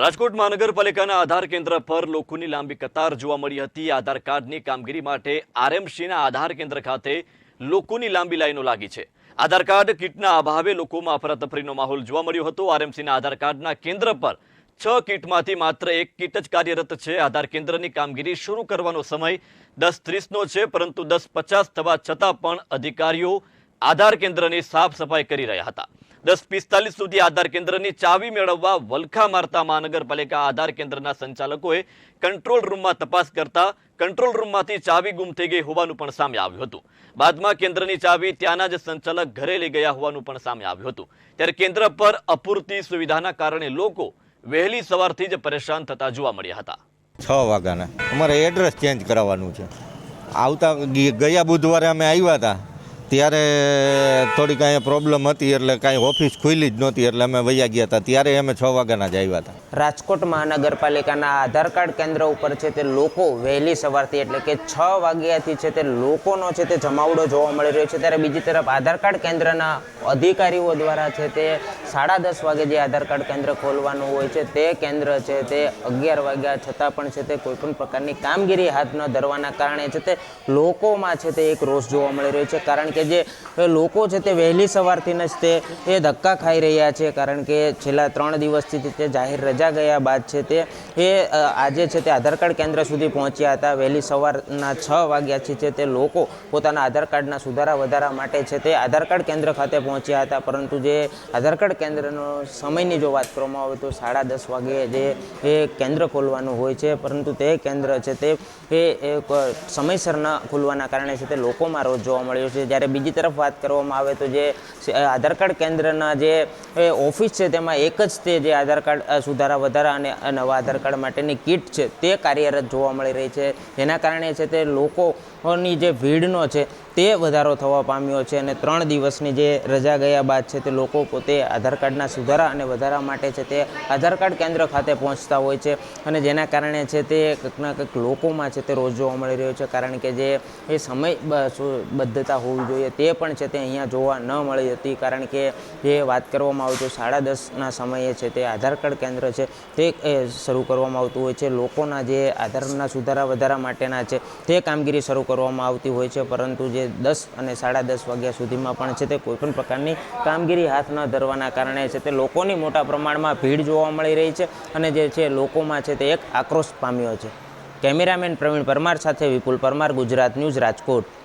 રાજકોટ મહાનગરપાલિકાના આધાર કેન્દ્ર પર લોકોની લાંબી કતાર જોવા મળી હતી. આધાર કાર્ડની કામગીરી માટે આરએમસીના આધાર કેન્દ્ર ખાતે લોકોની લાંબી લાઈનો લાગી છે. આધાર કાર્ડ કીટના અભાવે લોકોમાં અફરાતફરીનો માહોલ જોવા મળ્યો હતો. આરએમસીના આધાર કાર્ડના કેન્દ્ર પર છ કીટમાંથી માત્ર એક કીટ જ કાર્યરત છે. આધાર કેન્દ્રની કામગીરી શરૂ કરવાનો સમય દસ ત્રીસનો છે, પરંતુ દસ પચાસ થવા છતાં પણ અધિકારીઓ આધાર કેન્દ્રની સાફ સફાઈ કરી રહ્યા હતા. દસ પિસ્તાલીસ સુધી આધાર કેન્દ્રની ચાવી મેળવવા વલખા મારતા મહાનગરપાલિકા આધાર કેન્દ્રના સંચાલકોએ કંટ્રોલ રૂમમાં તપાસ કરતા કંટ્રોલ રૂમમાંથી ચાવી ગુમ થઈ ગઈ હોવાનું પણ સામે આવ્યું હતું. બાદમાં કેન્દ્રની ચાવી ત્યાંના જ સંચાલક ઘરે લઈ ગયા હોવાનું પણ સામે આવ્યું હતું. ત્યારે કેન્દ્ર પર અપૂરતી સુવિધાના કારણે લોકો વહેલી સવારથી જ પરેશાન થતા જોવા મળ્યા હતા. છ વાગ્યાના. અમારે એડ્રેસ ચેન્જ કરાવવાનું છે. આવતા ગયા બુધવારે અમે આવ્યા હતા. ત્યારે થોડીક અહીંયા પ્રોબ્લેમ હતી એટલે કાંઈ ઓફિસ ખુલ્લી જ નહોતી એટલે અમે વૈયા ગયા હતા. ત્યારે અમે છ વાગ્યાના જ આવ્યા હતા. રાજકોટ મહાનગરપાલિકાના આધાર કાર્ડ કેન્દ્ર ઉપર છે તે લોકો વહેલી સવારથી એટલે કે છ વાગ્યાથી છે તે લોકોનો છે તે જમાવડો જોવા મળી રહ્યો છે. ત્યારે બીજી તરફ આધાર કાર્ડ કેન્દ્રના અધિકારીઓ દ્વારા છે તે સાડા દસ વાગે જે આધાર કાર્ડ કેન્દ્ર ખોલવાનું હોય છે તે કેન્દ્ર છે તે અગિયાર વાગ્યા છતાં પણ છે તે કોઈપણ પ્રકારની કામગીરી હાથ ન ધરવાના કારણે છે તે લોકોમાં છે તે એક રોષ જોવા મળી રહ્યો છે. કારણ કે જે લોકો છે તે વહેલી સવારથી જ તે એ ધક્કા ખાઈ રહ્યા છે, કારણ કે છેલ્લા ત્રણ દિવસથી તે જાહેર રજા ગયા બાદ છે તે એ આજે છે તે આધાર કાર્ડ કેન્દ્ર સુધી પહોંચ્યા હતા. વહેલી સવારના છ વાગ્યાથી છે તે લોકો પોતાના આધાર કાર્ડના સુધારા વધારા માટે છે તે આધાર કાર્ડ કેન્દ્ર ખાતે પહોંચ્યા હતા. પરંતુ જે આધાર કાર્ડ કેન્દ્રનો સમયની જો વાત કરવામાં આવે તો સાડા દસ વાગે જે એ કેન્દ્ર ખોલવાનું હોય છે. પરંતુ તે કેન્દ્ર છે તે એ સમયસર ન ખુલવાના કારણે છે તે લોકોમાં રોજ જોવા મળ્યો છે. જ્યારે બીજી તરફ વાત કરવામાં આવે તો જે આધાર કાર્ડ કેન્દ્રના જે ઓફિસ છે તેમાં એક જ તે જે આધાર કાર્ડ સુધારા વધારા અને નવા આધાર કાર્ડ માટેની કીટ છે તે કાર્યરત જોવા મળી રહી છે. જેના કારણે છે તે લોકોની જે ભીડનો છે તે વધારો થવા પામ્યો છે અને ત્રણ દિવસની જે રજા ગયા બાદ છે તે લોકો પોતે આધાર કાર્ડના સુધારા અને વધારા માટે છે તે આધાર કાર્ડ કેન્દ્ર ખાતે પહોંચતા હોય છે અને જેના કારણે છે તે કંઈકના કંઈક લોકોમાં છે તે રોજ જોવા મળી રહ્યો છે. કારણ કે જે એ સમય બદ્ધતા હોવી જોઈએ. તે પણ છે તે અહીંયા જોવા ન મળી હતી. કારણ કે જે વાત કરવામાં આવે સાડા દસના સમયે છે તે આધાર કાર્ડ કેન્દ્ર છે તે શરૂ કરવામાં આવતું હોય છે. લોકોના જે આધારના સુધારા વધારા માટેના છે તે કામગીરી શરૂ કરવામાં આવતી હોય છે. પરંતુ જે દસ અને સાડા દસ વાગ્યા સુધીમાં પણ છે તે કોઈપણ પ્રકારની કામગીરી હાથ ન ધરવાના કારણે છે તે લોકોની મોટા પ્રમાણમાં ભીડ જોવા મળી રહી છે અને જે છે લોકોમાં છે તે એક આક્રોશ પામ્યો છે. કેમેરામેન પ્રવીણ પરમાર સાથે વિપુલ પરમાર, ગુજરાત ન્યૂઝ રાજકોટ.